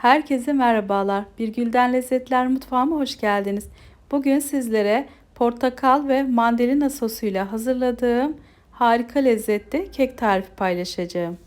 Herkese merhabalar. Bir Gülden Lezzetler Mutfağıma hoş geldiniz. Bugün sizlere portakal ve mandalina sosuyla hazırladığım harika lezzetli kek tarifi paylaşacağım.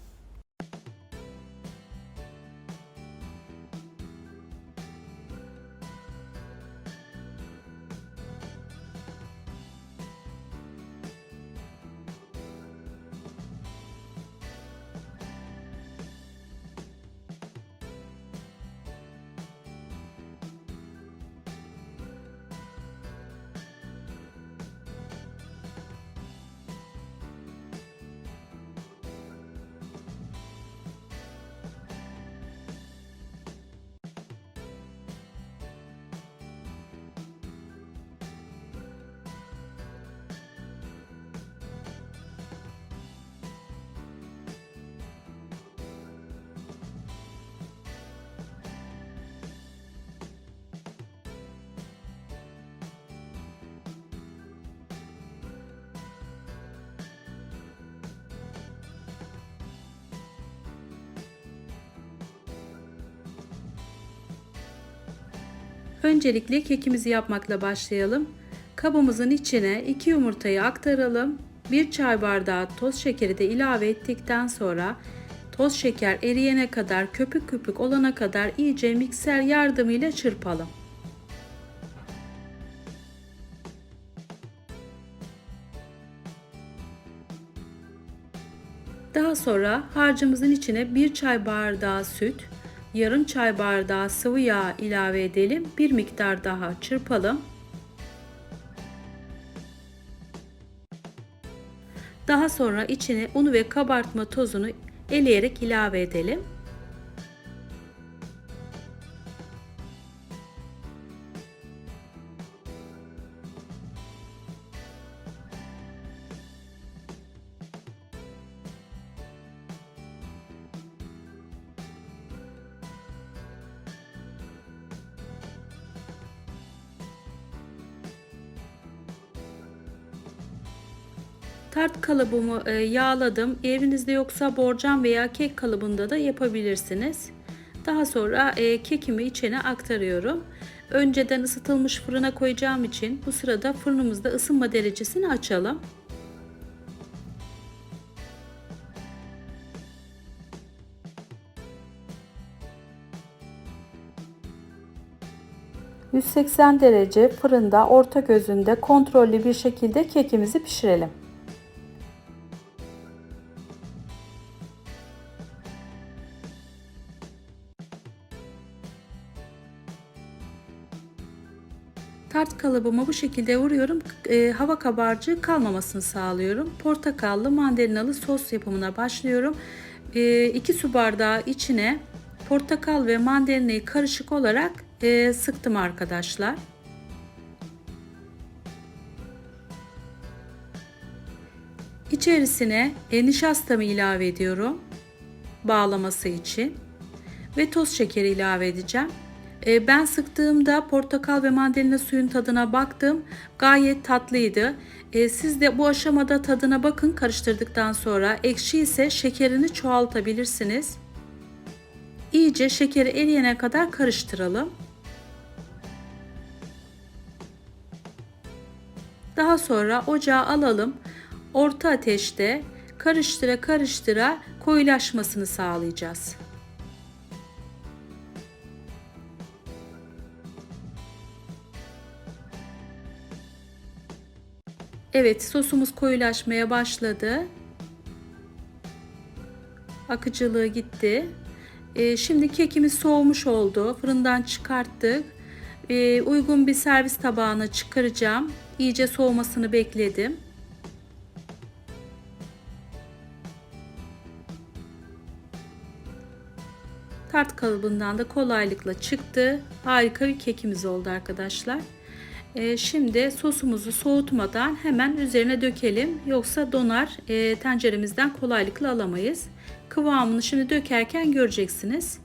Öncelikle kekimizi yapmakla başlayalım. Kabımızın içine 2 yumurtayı aktaralım. 1 çay bardağı toz şekeri de ilave ettikten sonra toz şeker eriyene kadar köpük köpük olana kadar iyice mikser yardımıyla çırpalım. Daha sonra harcımızın içine 1 çay bardağı süt, yarım çay bardağı sıvı yağ ilave edelim. Bir miktar daha çırpalım. Daha sonra içine unu ve kabartma tozunu eleyerek ilave edelim. Tart kalıbımı e, yağladım. Evinizde yoksa borcam veya kek kalıbında da yapabilirsiniz. Daha sonra e, kekimi içine aktarıyorum. Önceden ısıtılmış fırına koyacağım için bu sırada fırınımızda ısınma derecesini açalım. ...180 derece fırında orta gözünde kontrollü bir şekilde kekimizi pişirelim. Tart kalıbıma bu şekilde vuruyorum. E, hava kabarcığı kalmamasını sağlıyorum. Portakallı mandalinalı sos yapımına başlıyorum. 2 e, su bardağı içine portakal ve mandalinayı karışık olarak e, sıktım arkadaşlar. İçerisine e, nişastamı ilave ediyorum. Bağlaması için. Ve toz şekeri ilave edeceğim. E, ben sıktığımda portakal ve mandalina suyun tadına baktım. Gayet tatlıydı. E, siz de bu aşamada tadına bakın karıştırdıktan sonra. Ekşi ise şekerini çoğaltabilirsiniz. İyice şekeri eriyene kadar karıştıralım. Daha sonra ocağa alalım. Orta ateşte karıştıra karıştıra koyulaşmasını sağlayacağız. Evet sosumuz koyulaşmaya başladı. Akıcılığı gitti. Ee, şimdi kekimiz soğumuş oldu. Fırından çıkarttık. Ee, uygun bir servis tabağına çıkaracağım. İyice soğumasını bekledim. Tart kalıbından da kolaylıkla çıktı. Harika bir kekimiz oldu arkadaşlar. E, şimdi sosumuzu soğutmadan hemen üzerine dökelim. Yoksa donar e, tenceremizden kolaylıkla alamayız. Kıvamını şimdi dökerken göreceksiniz.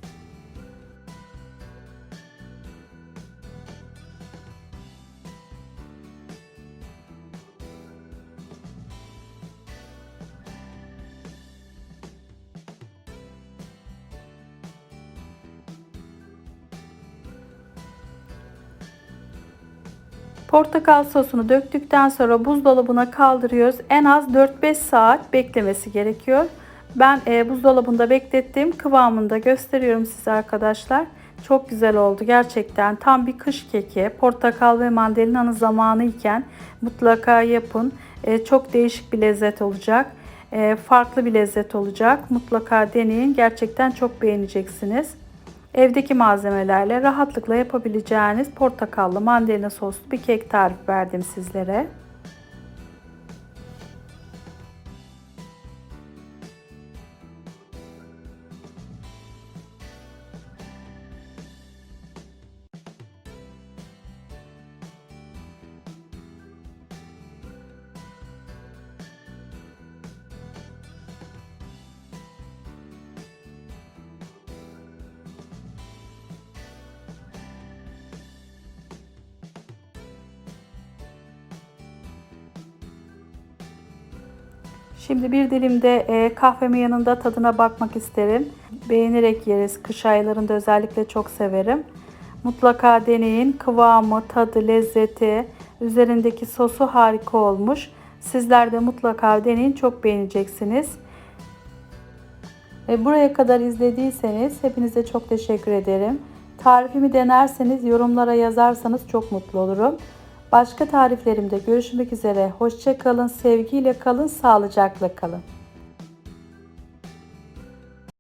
Portakal sosunu döktükten sonra buzdolabına kaldırıyoruz. En az 4-5 saat beklemesi gerekiyor. Ben e, buzdolabında beklettim. Kıvamını da gösteriyorum size arkadaşlar. Çok güzel oldu gerçekten. Tam bir kış keki. Portakal ve mandalinanın zamanı iken mutlaka yapın. E, çok değişik bir lezzet olacak. E, farklı bir lezzet olacak. Mutlaka deneyin. Gerçekten çok beğeneceksiniz. Evdeki malzemelerle rahatlıkla yapabileceğiniz portakallı mandalina soslu bir kek tarifi verdim sizlere. Şimdi bir dilim de e, kahvemin yanında tadına bakmak isterim. Beğenerek yeriz. Kış aylarında özellikle çok severim. Mutlaka deneyin. Kıvamı, tadı, lezzeti, üzerindeki sosu harika olmuş. Sizler de mutlaka deneyin. Çok beğeneceksiniz. Ve buraya kadar izlediyseniz hepinize çok teşekkür ederim. Tarifimi denerseniz yorumlara yazarsanız çok mutlu olurum. Başka tariflerimde görüşmek üzere. Hoşça kalın, sevgiyle kalın, sağlıcakla kalın.